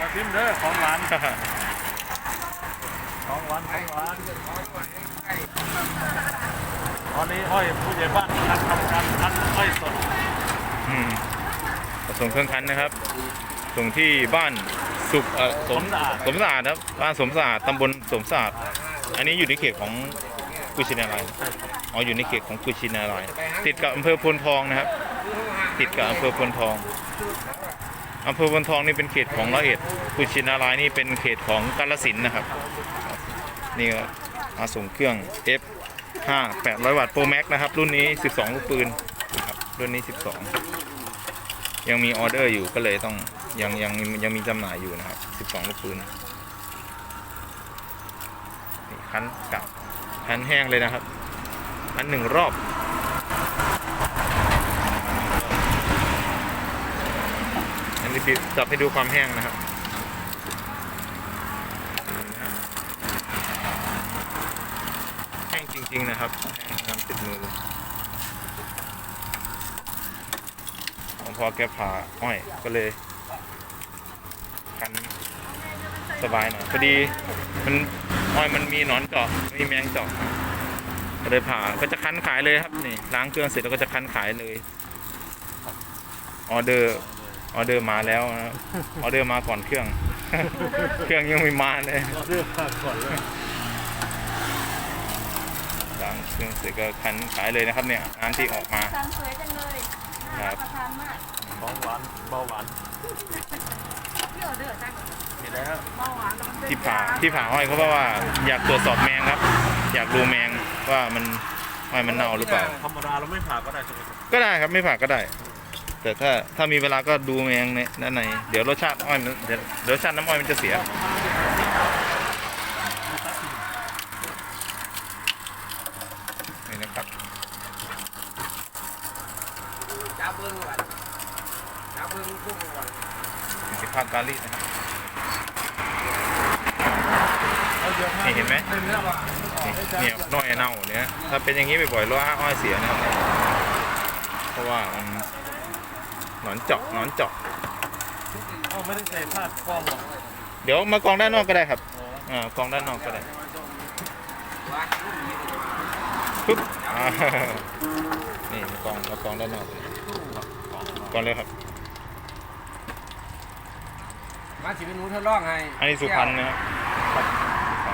มาทิมเด้อของหวาน ของหวานของหวานตอนนี้อ้อยผู้ใหญ่บ้านกำลังทำการคั้นอ้อยสดอืมส่งเครื่องคันนะครับ ส่งที่บ้านสุขเอ่อสมสมสะอาดครับ บ้านสมสะอาดตำบลสมสะอาดอันนี้อยู่ในเขตของกุชินารายณ์อ๋ออยู่ในเขตของกุชินารายณ์ติดกับอำเภอพลทองนะครับ ติดกับอำเภอพลทอง อำเภอพลทองนี่เป็นเขตของร้อยเอ็ดกุชินารายนี่เป็นเขตของกาฬสินนะครับ นี่ก็มาส่งเครื่อง F 5 800 วัตต์ Pro Max นะครับ รุ่นนี้ 12 ลูกปืนนะครับรุ่นนี้ 12 ยังมีออเดอร์อยู่ก็เลยต้องยังยังยังมีจำหน่ายอยู่นะครับ 12 ลูกปืนนี่คันกับคันแห้งเลยนะครับคันหนึ่งรอบ อันนี้ปิ ดจับให้ดูความแห้งนะครับแห้งจริง ๆ นะครับแห้งน้ำติดมือเลยของพอแกผ่าอ้อยก็เลยคันสบายหน่อยพอดีมันอ้อยมันมีหนอนเจาะมีแมงเจาะก็เลยผ่าก็จะคันขายเลยครับนี่ล้างเครื่องเสร็จแล้วก็จะคันขายเลยออเดอร์ ออเดอร์มาแล้วนะครับออเดอร์มาก่อนเครื่อง เครื่องยังไม่มาเลยเราเลือกผักก่อนเลยล้างเครื่องเสร็จก็คันขายเลยนะครับเนี่ยน้ำที่ออกมาทานสวยจังเลยน่ารับประทานมากของหวานเบาหวานเที่ยวเดือดจังนี่แหละครับเบาหวานแต่มันเป็นที่ผ่ายาที่ผ่าอ้อยเขาเพราะว่าอยากตรวจสอบแมงครับ อยากดูแมงว่ามันอ้อยมันเน่าหรือเปล่าธรรมดาเราไม่ผ่าก็ได้ใช่ไหมครับก็ได้ครับไม่ผ่าก็ได้ แต่ถ้าถ้ามีเวลาก็ดูแมงในด้านในเดี๋ยวรสชาติอ้อยมันเดี๋ยวเดี๋ยวรสชาติน้ำอ้อยมันจะเสีย นี่นะครับจับเบิ้งก่อนจับเบิ้งพุ่งก่อนสิภาพการีดนะครับเอาเยอะมากนี่เห็นไหมเป็นเรื่องว่านี่เนี่ยน้อยเน่าเนี่ยถ้าเป็นอย่างนี้บ่อยๆรสอ้อยเสียนะครับเพราะว่ามันห นอนเจาะหนอนเจาะเอาไม่ได้ใส่ผ้าคล้องหรอกเดี๋ยวมากองด้านนอกก็ได้ครับอ่ากองด้านนอกก็ได้ปึ๊บอ่านี่มากองมากองด้านนอกเลยกองเลยครับมาสิเป็นหนูทดลองให้อันนี้สุพรรณนะครับ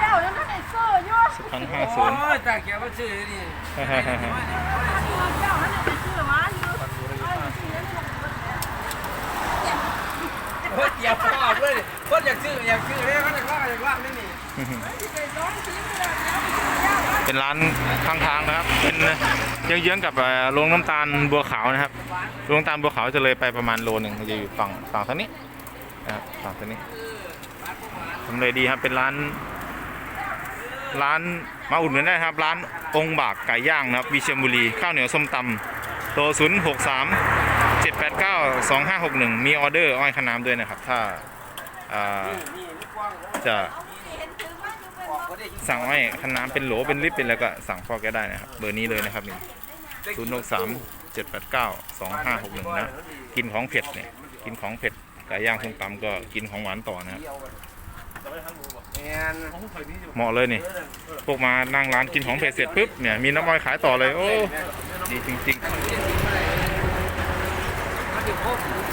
เจ้ายังไม่ได้เสื้ออยู่สุพรรณห้าโอ้ศูนย์ยตาแกว่าชื่อนี่ เจ้ายังไม่ได้เสื้อมาอยู่เอาอยู่ที่นั่นนี่แหละ โอ้ยอย่าพอด้วยคนอยากชื่ออยากชื่อเลยเขาอยากว่าอยากว่านี่นี่เป็นร้านข้างทางนะครับ เป็นเยื้องๆกับโรงน้ำตาลบัวขาวนะครับ โรงน้ำตาลบัวขาวจะเลยไปประมาณโลหนึ่งจะอยู่ฝั่งฝั่งทางนี้นะครับฝั่งทางนี้ทำเลยดีครับ เป็นร้าน ร้านมาอุดหนุนได้ครับ ร้านองค์บากไก่ย่างนะครับวิเชียรบุรี ข้าวเหนียวส้มตำโทรศูนย์หกสาม เจ็ดแปดเก้าสองห้าหกหนึ่งมีออเดอร์อ้อยขน้ำด้วยนะครับ ถ้าจะสั่งอ้อยขน้ำเป็นโหลเป็นลิปเป็นอะไรก็สั่งพอแกได้นะครับ เบอร์นี้เลยนะครับนี่ศูนย์หกสามเจ็ดแปดเก้าสองห้าหกหนึ่งนะ กินของเผ็ดเนี่ย กินของเผ็ดไก่ย่างส้มตำก็กินของหวานต่อนะครับเหมาะเลยนี่พวกมานั่งร้านกินของเผ็ดเสร็จปุ๊บเนี่ยมีน้ำอ้อยขายต่อเลย โอ้ดีจริงมาถึงพบๆ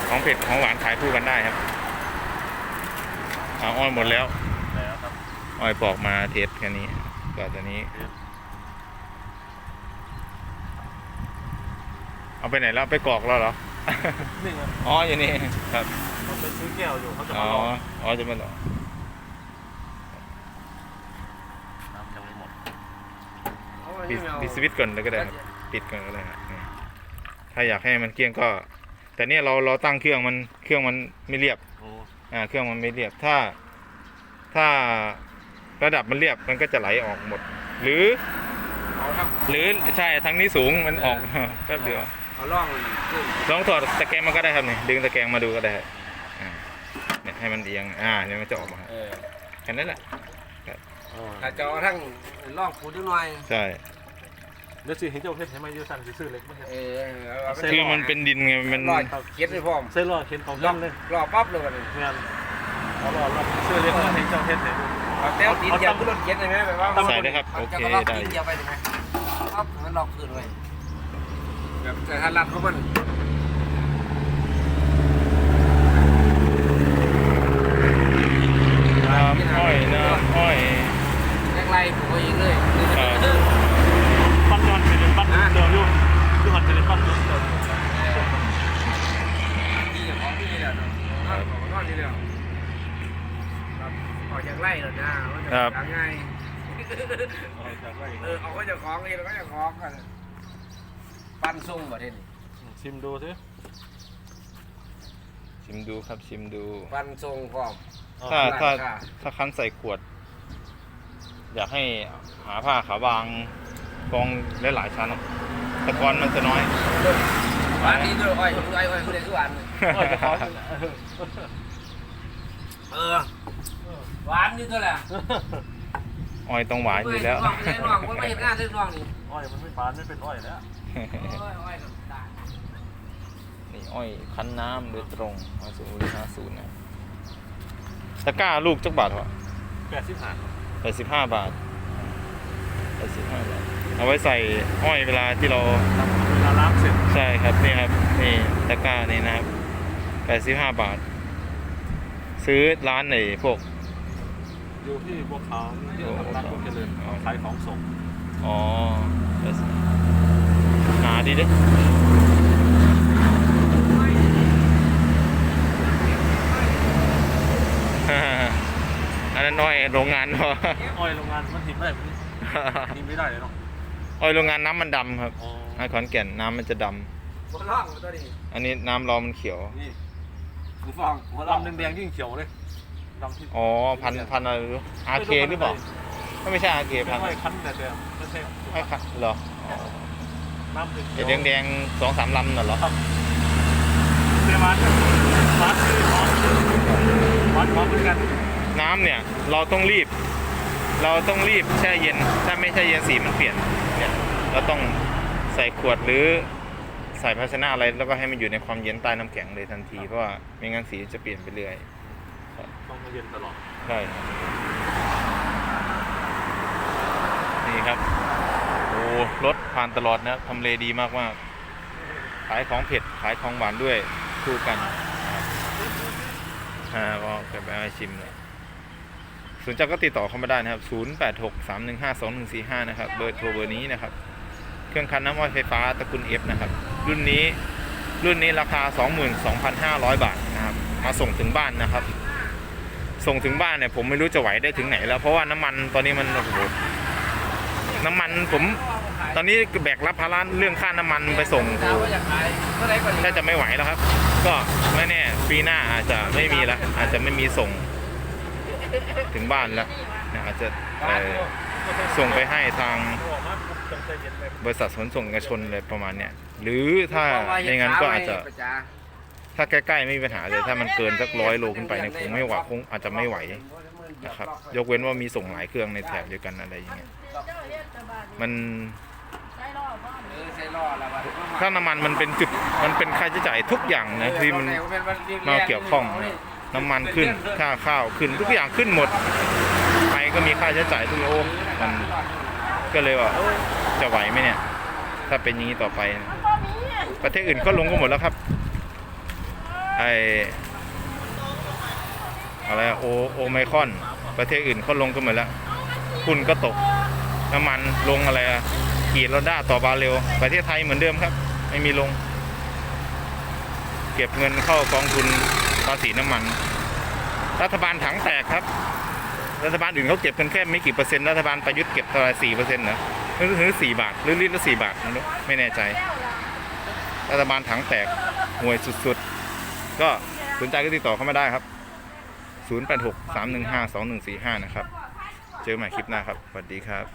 ของเผ็ดของหวานขายคู่กันได้ครับเอาอ้อยหมดแล้วแล้วครับอ้อยปอกมาเทสแค่นี้ก็ตอนนี้ เอาไปไหนแล้วไปกรอกแล้วเหรอนี่ไงอ๋ออยู่นี่ครับเราไปซื้อแก้วอยู่เขาจะอ๋มาอลองอ๋อจะมาหรอน้ำยังไม่หมดปิดปิดสวิตช์ก่อนแล้วก็ได้ครับปิดก่อนก็ได้ครับนี่ถ้าอยากให้มันเกลี้ยงก็ แต่เนี่ยเราเราตั้งเครื่องมันเครื่องมันไม่เรียบโอ้อ่าเครื่องมันไม่เรียบถ้า ถ้าระดับมันเรียบมันก็จะไหลออกหมด หรือเอาครับหรือใช่ทางนี้สูงมันออกแป๊บเดียวเอาล่องขึ้นลองถอดตะแกรงมาก็ได้ครับนี่ดึงตะแกรงมาดูก็ได้อ่าเนี่ยให้มันเอียงอ่าเนี่ยมันจะออกมาเออแค่นั้นแหละถ้าจะเอาทั้งล่องปูดหน่อยใช่ เดี๋ยวสิเห็นเจ้าเพชรให้มาอยู่สั่งซื้อเล็กไม่เห็น เออเอาไปคือมันเป็นดินไงมันลอยเก็ดไปพร้อมเส้นรอดเข็นของล่ย่อองงเลยรอปั๊บเลยวันนี้งานเขารอรอเสื้อเรียกว่าให้เจ้าเทศเลยเอาแต้วตีนเดียวขึ้นรถเข็นได้ไหมแบบว่าใส่เลยครับโอเคจะมาล็อกได้ตีนเดียวไปได้ไหมล็อกมันล็อกคืนไว้แบบแต่ถ้ารัดเขามันน้ำอ้อยน้ำอ้อยแรกๆผมก็ยิงเลย ครับ ปั้นยอนเป็นปั้นเดิมอยู่คือมันเป็นปั้นเดิมที่อย่างของที่นี่แหละเนาะของนอนนี่แหละครับออกจากไร่แล้วนะว่าจะทำไงเออเอาก็จะคล้องนี่แล้วก็จะคล้องกันปั้นซุ่มประเทศนี้ชิมดูสิชิมดูครับชิมดูปั้นซุ่มพร้อม ถ้าถ้าถ้าคั้นใส่ขวด อยากให้หาผ้าขาวบาง กองหลายๆชั้นตะกอนมันจะน้อยหวานนี่ด้วยอ้อยอ้อยอ้อยคุณเด็กคือหวานอ้อยจะขอเออหวานนี่ตัวแหละอ้อยต้องหวานอยู่แล้วน้องไม่ได้น้องไม่เห็นงานเรื่องน้องนี่อ้อยมันไม่ปานไม่เป็นอ้อยแล้วอ้อยอ้อยกับได้นี่อ้อยคั้นน้ำโดยตรงอ้อยสูงห้าศูนย์นะตะกร้าลูกจักบาทเหรอแปดสิบห้าแปดสิบห้าบาท แปดสิบห้าบาทเอาไว้ใส่อ้อยเวลาที่เราเวลาล้างเสร็จใช่ครับนี่ครับนี่ตะกร้านี่นะครับแปดสิบห้าบาท ซื้อร้านไหนพวก อยู่ที่บัวขาวที่ร้านพวกเจริญเขาขายของส่งอ๋อหาดีเด้อันนั้นน้อยโรงงานเนาะอ้อยโรงงานมันทิมไม่ได้ ทิมไม่ได้เลยเนาะอ้อยโรงงานน้ำมันดำครับอ๋อไอขอนแก่นน้ำมันจะดำหัวล่องตัวนี้อันนี้น้ำเรามันเขียว นี่หัวฟองหัวล่องลำแดงๆยิ่งเขียวเลยลำที่อ๋อพันพันอะไรรู้อาเคหรือเปล่าไม่ใช่อาเคเป็พันนอ้อยคั้นแต่เดิมไม่ใช่ไอ้คันเหรอน้ำถึงไอ้แดงแดงๆสองสามลำน่ะเหรอเสียหวานหวานคือหอมหวานหอมเหมือนกันน้ำเนี่ยเราต้องรีบ เราต้องรีบแช่เย็น ถ้าไม่แช่เย็นสีมันเปลี่ยนเนี่ยเราต้องใส่ขวดหรือใส่ภาชนะอะไรแล้วก็ให้มันอยู่ในความเย็นใต้น้ำแข็งเลยทันทีเพราะว่าไม่งั้นสีจะเปลี่ยนไปเรื่อยต้องเย็นตลอดใช่ครับนี่ครับโอ้รถผ่านตลอดนะครับทำเลดีมากมากๆขายของเผ็ดขายของหวานด้วยคู่กันนะครับอ่าก็เก็บไปให้ชิมเลย สนใจก็ติดต่อเข้ามาได้นะครับ 0863152145 นะครับ เบอร์โทรเบอร์นี้นะครับ เครื่องคันน้ำอ้อยไฟฟ้าตระกูล F นะครับ รุ่นนี้ รุ่นนี้ราคา 22,500 บาทนะครับ มาส่งถึงบ้านนะครับ ส่งถึงบ้านเนี่ยผมไม่รู้จะไหวได้ถึงไหนแล้ว เพราะว่าน้ำมันตอนนี้มันโอ้โห น้ำมันผมตอนนี้แบกรับภาระเรื่องค่าน้ำมันไปส่งดาวว่าอยากขายเท่าไหร่ก่อนถ้าจะไม่ไหวแล้วครับ ก็ไม่แน่ปีหน้าอาจจะไม่มีแล้วอาจจะไม่มีส่ง ถึงบ้านแล้วนะอาจจะส่งไปให้ทางบริษัทขนส่งเอกชนอะไรประมาณเนี้ยหรือถ้าไม่งั้นก็อาจจะ ถ้าใกล้ๆไม่มีปัญหาเลยถ้ามันเกินสักร้อยโลขึ้นไปเนี่ยคงไม่ไหวคงอาจจะไม่ไหวนะครับยกเว้นว่ามีส่งหลายเครื่องในแถบเดียวกันอะไรอย่างเงี้ยมันถ้าน้ำมันมันเป็นจุดมันเป็นค่าใช้จ่ายทุกอย่างนะที่มันมาเกี่ยวข้องนะ น้ำมันขึ้นค่าข้าวขึ้นทุกอย่างขึ้นหมดใครก็มีค่าใช้จ่ายทุกโอ้มันก็เลยว่าเอ้ยจะไหวไหมเนี่ย ถ้าเป็นอย่างนี้ต่อไปนะก็มีประเทศอื่นก็ลงกันหมดแล้วครับไออะไรอะโอโอไมครอน ประเทศอื่นเขาลงกันหมดแล้วคุณก็ตกน้ำมันลงอะไรอะกีดเราด้าต่อบาเรลประเทศไทยเหมือนเดิมครับ ไม่มีลง เก็บเงินเข้ากองทุน ภาษีน้ำมัน รัฐบาลถังแตกครับ รัฐบาลอื่นเขาเก็บกันแค่ไม่กี่เปอร์เซ็นต์รัฐบาลประยุทธ์เก็บเท่าไหร่สี่เปอร์เซ็นต์เหรอหรือหรือสี่บาทหรือลิตรละสี่บาทไม่รู้ไม่แน่ใจ รัฐบาลถังแตกห่วยสุดๆ ก็สนใจก็ติดต่อเข้ามาได้ครับ 086 315 2145 นะครับ เจอกันใหม่คลิปหน้าครับ สวัสดีครับ